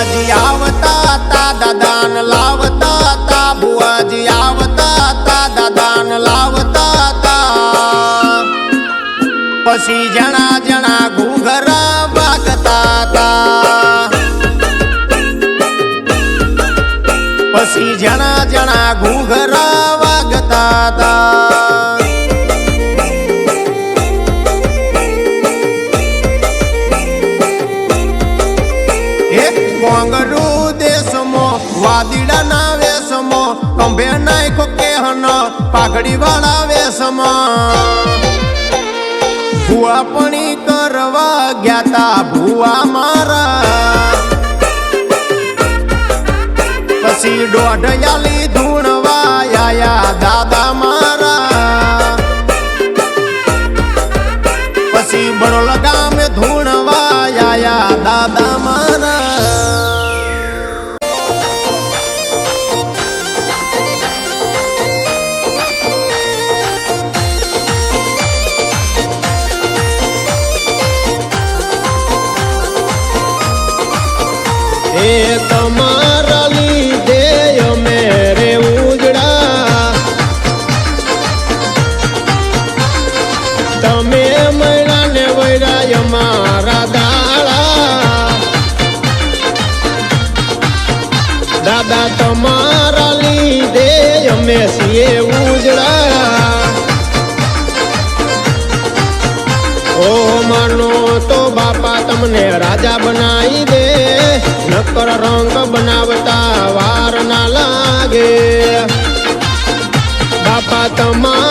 ભુવાજી આવતા તા દાદાન લાવતા તા, ભુવાજી આવતા તા દાદાન લાવતા તા. પછી જણા જણા ઘૂઘરા બાગતા તા. પછી જણા જણા ઘૂઘરા દેશમાં વાદીડાના વેસમો કંભે નાયકો કેહન પાઘડી વાળા વેશમાં. ભૂઆપણી કરવા ગયા તા ભૂઆ મારા. પછી દોઢયાલી ધૂણવા આયા દાદા મારા. પછી બરોલ ગામે ધૂણવા આયા દાદા મારા. એ તમારા લીધે અમે રે ઉજડા તમે મૈણા ને વૈરા મારા દાળા. દાદા, તમારા લીધે અમે છીએ ઉજડા ઓ માનો તો બાપા તમને રાજા બનાવી દે. નકર રંગ બનાવતા વાર ના લાગે. બાપા અમે